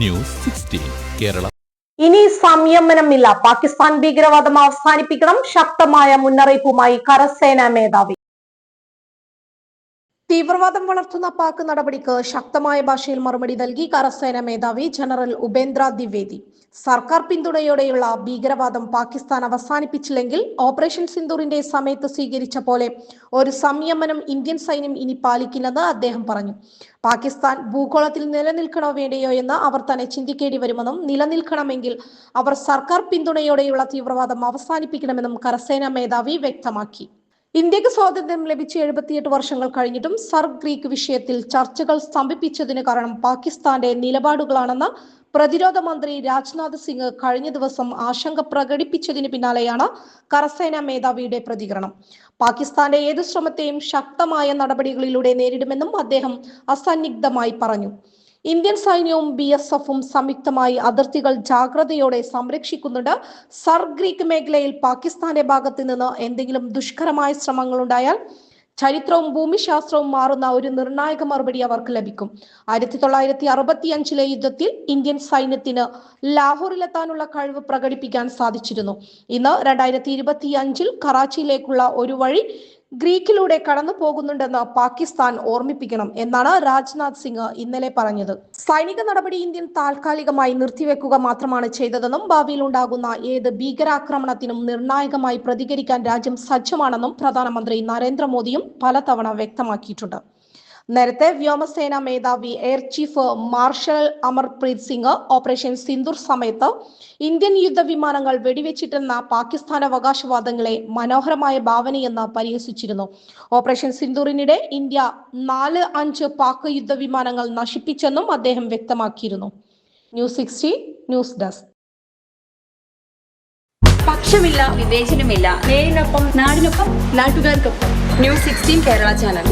News Kerala ഇനി സംയമനമില്ല. പാകിസ്ഥാൻ ഭീകരവാദം അവസാനിപ്പിക്കണം. ശക്തമായ മുന്നറിയിപ്പുമായി കരസേനാ മേധാവി. തീവ്രവാദം വളർത്തുന്ന പാക് നടപടിക്ക് ശക്തമായ ഭാഷയിൽ മറുപടി നൽകി കരസേന മേധാവി ജനറൽ ഉപേന്ദ്ര ദ്വിവേദി. സർക്കാർ പിന്തുണയോടെയുള്ള ഭീകരവാദം പാകിസ്ഥാൻ അവസാനിപ്പിച്ചില്ലെങ്കിൽ ഓപ്പറേഷൻ സിന്ദൂറിന്റെ സമയത്ത് സ്വീകരിച്ച പോലെ ഒരു സംയമനം ഇന്ത്യൻ സൈന്യം ഇനി പാലിക്കില്ലെന്ന് അദ്ദേഹം പറഞ്ഞു. പാകിസ്ഥാൻ ഭൂഗോളത്തിൽ നിലനിൽക്കണോ വേണ്ടയോ എന്ന് അവർ തന്നെ ചിന്തിക്കേണ്ടി വരുമെന്നും നിലനിൽക്കണമെങ്കിൽ അവർ സർക്കാർ പിന്തുണയോടെയുള്ള തീവ്രവാദം അവസാനിപ്പിക്കണമെന്നും കരസേനാ മേധാവി വ്യക്തമാക്കി. ഇന്ത്യയ്ക്ക് സ്വാതന്ത്ര്യം ലഭിച്ച് എഴുപത്തിയെട്ട് വർഷങ്ങൾ കഴിഞ്ഞിട്ടും സർ ഗ്രീക്ക് വിഷയത്തിൽ ചർച്ചകൾ സ്തംഭിപ്പിച്ചതിന് കാരണം പാകിസ്ഥാന്റെ നിലപാടുകളാണെന്ന് പ്രതിരോധ മന്ത്രി രാജ്നാഥ് സിംഗ് കഴിഞ്ഞ ദിവസം ആശങ്ക പ്രകടിപ്പിച്ചതിന് പിന്നാലെയാണ് കരസേനാ മേധാവിയുടെ പ്രതികരണം. പാകിസ്ഥാന്റെ ഏത് ശ്രമത്തെയും ശക്തമായ നടപടികളിലൂടെ നേരിടുമെന്നും അദ്ദേഹം അസന്നിഗ്ധമായി പറഞ്ഞു. ഇന്ത്യൻ സൈന്യവും ബി എസ് എഫും സംയുക്തമായി അതിർത്തികൾ ജാഗ്രതയോടെ സംരക്ഷിക്കുന്നുണ്ട്. സർ ഗ്രീക്ക് മേഖലയിൽ പാകിസ്ഥാന്റെ ഭാഗത്ത് നിന്ന് എന്തെങ്കിലും ദുഷ്കരമായ ശ്രമങ്ങൾ ഉണ്ടായാൽ ചരിത്രവും ഭൂമിശാസ്ത്രവും മാറുന്ന ഒരു നിർണായക മറുപടി അവർക്ക് ലഭിക്കും. ആയിരത്തി തൊള്ളായിരത്തി അറുപത്തി അഞ്ചിലെ യുദ്ധത്തിൽ ഇന്ത്യൻ സൈന്യത്തിന് ലാഹോറിലെത്താനുള്ള കഴിവ് പ്രകടിപ്പിക്കാൻ സാധിച്ചിരുന്നു. ഇന്ന് രണ്ടായിരത്തി ഇരുപത്തി അഞ്ചിൽ കറാച്ചിയിലേക്കുള്ള ഒരു വഴി ഗ്രീക്കിലൂടെ കടന്നു പോകുന്നുണ്ടെന്ന് പാകിസ്ഥാൻ ഓർമ്മിപ്പിക്കണം എന്നാണ് രാജ്നാഥ് സിംഗ് ഇന്നലെ പറഞ്ഞത്. സൈനിക നടപടി ഇന്ത്യൻ താൽക്കാലികമായി നിർത്തിവെക്കുക മാത്രമാണ് ചെയ്തതെന്നും ഭാവിയിൽ ഉണ്ടാകുന്ന ഏത് ഭീകരാക്രമണത്തിനും നിർണായകമായി പ്രതികരിക്കാൻ രാജ്യം സജ്ജമാണെന്നും പ്രധാനമന്ത്രി നരേന്ദ്രമോദിയും പലതവണ വ്യക്തമാക്കിയിട്ടുണ്ട്. നേരത്തെ വ്യോമസേന മേധാവി air chief marshal Amarpreet Singh operation Sindoor സമയത്ത് ഇന്ത്യൻ യുദ്ധവിമാനങ്ങൾ വെടിവെച്ചിട്ടെന്ന പാകിസ്ഥാൻ അവകാശവാദങ്ങളെ മനോഹരമായ ഭാവനയെന്ന് പരിഹസിച്ചിരുന്നു. ഓപ്പറേഷൻ സിന്ദൂറിനിടെ ഇന്ത്യ നാല് അഞ്ച് പാക് യുദ്ധവിമാനങ്ങൾ നശിപ്പിച്ചെന്നും അദ്ദേഹം വ്യക്തമാക്കിയിരുന്നു. News sixty news desk. പക്ഷമില്ല വിവേചനമില്ല. നേരിനൊപ്പം നാടിനൊപ്പം നാട്ടുകാർക്കൊപ്പം. News sixteen Kerala channel.